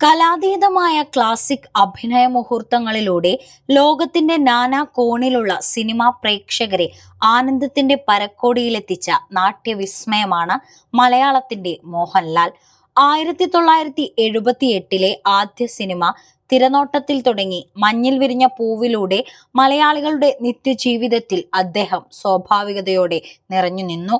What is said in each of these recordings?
കലാതീതമായ classic അഭിനയ മുഹൂർത്തങ്ങളിലൂടെ ലോകത്തിന്റെ നാനാ കോണിലുള്ള സിനിമാ പ്രേക്ഷകരെ ആനന്ദത്തിന്റെ പരക്കോടിയിലെത്തിച്ച നാട്യവിസ്മയമാണ് മലയാളത്തിന്റെ മോഹൻലാൽ. ആയിരത്തി തൊള്ളായിരത്തി എഴുപത്തി എട്ടിലെ ആദ്യ സിനിമ തിരനോട്ടത്തിൽ തുടങ്ങി മഞ്ഞിൽ വിരിഞ്ഞ പൂവിലൂടെ മലയാളികളുടെ നിത്യജീവിതത്തിൽ അദ്ദേഹം സ്വാഭാവികതയോടെ നിറഞ്ഞു നിന്നു.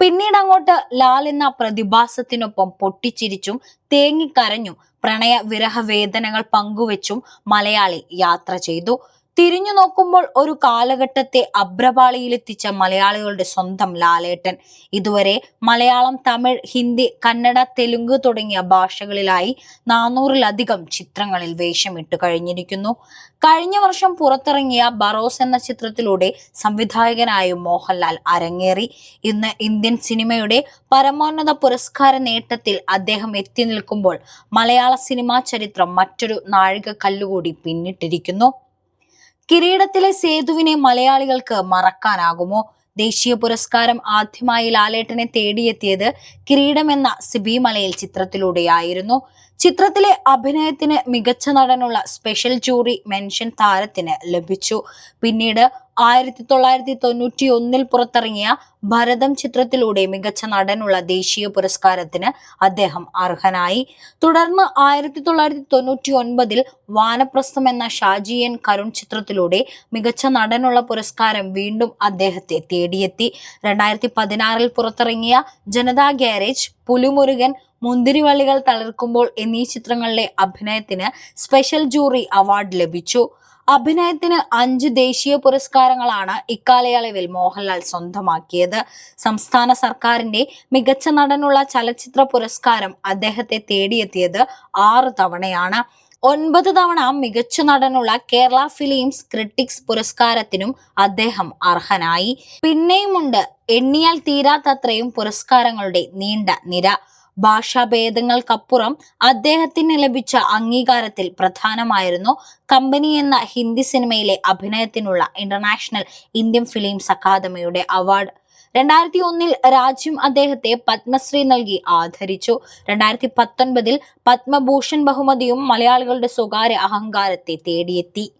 പിന്നീട് അങ്ങോട്ട് ലാൽ എന്ന പ്രതിഭാസത്തിനൊപ്പം പൊട്ടിച്ചിരിച്ചും തേങ്ങിക്കരഞ്ഞും പ്രണയ വിരഹ വേദനകൾ പങ്കുവെച്ചും മലയാളി യാത്ര ചെയ്തു. തിരിഞ്ഞു നോക്കുമ്പോൾ ഒരു കാലഘട്ടത്തെ അഭ്രപാളിയിലെത്തിച്ച മലയാളികളുടെ സ്വന്തം ലാലേട്ടൻ. ഇതുവരെ മലയാളം തമിഴ് ഹിന്ദി കന്നഡ തെലുങ്ക് തുടങ്ങിയ ഭാഷകളിലായി നാനൂറിലധികം ചിത്രങ്ങളിൽ വേഷമിട്ട് കഴിഞ്ഞിരിക്കുന്നു. കഴിഞ്ഞ വർഷം പുറത്തിറങ്ങിയ ബറോസ് എന്ന ചിത്രത്തിലൂടെ സംവിധായകനായും മോഹൻലാൽ അരങ്ങേറി. ഇന്ന് ഇന്ത്യൻ സിനിമയുടെ പരമോന്നത പുരസ്കാര നേട്ടത്തിൽ അദ്ദേഹം എത്തി നിൽക്കുമ്പോൾ മലയാള സിനിമാ ചരിത്രം മറ്റൊരു നാഴിക കല്ലുകൂടി പിന്നിട്ടിരിക്കുന്നു. കിരീടത്തിലെ സേതുവിനെ മലയാളികൾക്ക് മറക്കാനാകുമോ? ദേശീയ പുരസ്കാരം ആദ്യമായി ലാലേട്ടനെ തേടിയെത്തിയത് കിരീടം എന്ന സിബി മലയിൽ ചിത്രത്തിലൂടെയായിരുന്നു. ചിത്രത്തിലെ അഭിനയത്തിന് മികച്ച നടനുള്ള സ്പെഷ്യൽ ജൂറി മെൻഷൻ താരത്തിന് ലഭിച്ചു. പിന്നീട് ആയിരത്തി തൊള്ളായിരത്തി തൊണ്ണൂറ്റി ഒന്നിൽ പുറത്തിറങ്ങിയ ഭരതം ചിത്രത്തിലൂടെ മികച്ച നടനുള്ള ദേശീയ പുരസ്കാരത്തിന് അദ്ദേഹം അർഹനായി. തുടർന്ന് ആയിരത്തി തൊള്ളായിരത്തി തൊണ്ണൂറ്റി ഒൻപതിൽ വാനപ്രസ്ഥം എന്ന ഷാജി എൻ കരുൺ ചിത്രത്തിലൂടെ മികച്ച നടനുള്ള പുരസ്കാരം വീണ്ടും അദ്ദേഹത്തെ തേടിയെത്തി. രണ്ടായിരത്തി പതിനാറിൽ പുറത്തിറങ്ങിയ ജനതാ ഗ്യാരേജ് പുലിമുരുകൻ മുന്തിരിവള്ളികൾ തളിർക്കുമ്പോൾ എന്നീ ചിത്രങ്ങളിലെ അഭിനയത്തിന് സ്പെഷ്യൽ ജൂറി അവാർഡ് ലഭിച്ചു. അഭിനയത്തിന് അഞ്ച് ദേശീയ പുരസ്കാരങ്ങളാണ് ഇക്കാലയളവിൽ മോഹൻലാൽ സ്വന്തമാക്കിയത്. സംസ്ഥാന സർക്കാരിന്റെ മികച്ച നടനുള്ള ചലച്ചിത്ര പുരസ്കാരം അദ്ദേഹത്തെ തേടിയെത്തിയത് ആറ് തവണയാണ്. ഒൻപത് തവണ മികച്ച നടനുള്ള കേരള ഫിലിംസ് ക്രിട്ടിക്സ് പുരസ്കാരത്തിനും അദ്ദേഹം അർഹനായി. പിന്നെയുമുണ്ട് എണ്ണിയാൽ തീരാത്തത്രയും പുരസ്കാരങ്ങളുടെ നീണ്ട നിര. ഭാഷാഭേദങ്ങൾക്കപ്പുറം അദ്ദേഹത്തിന് ലഭിച്ച അംഗീകാരത്തിൽ പ്രധാനമായിരുന്നു. കമ്പനി എന്ന ഹിന്ദി സിനിമയിലെ അഭിനയത്തിനുള്ള ഇന്റർനാഷണൽ ഇന്ത്യൻ ഫിലിംസ് അക്കാദമിയുടെ അവാർഡ് രണ്ടായിരത്തി ഒന്നിൽ രാജ്യം അദ്ദേഹത്തെ പത്മശ്രീ നൽകി ആദരിച്ചു. രണ്ടായിരത്തി പത്തൊൻപതിൽ പത്മഭൂഷൺ ബഹുമതിയും മലയാളികളുടെ സ്വകാര്യ അഹങ്കാരത്തെ തേടിയെത്തി.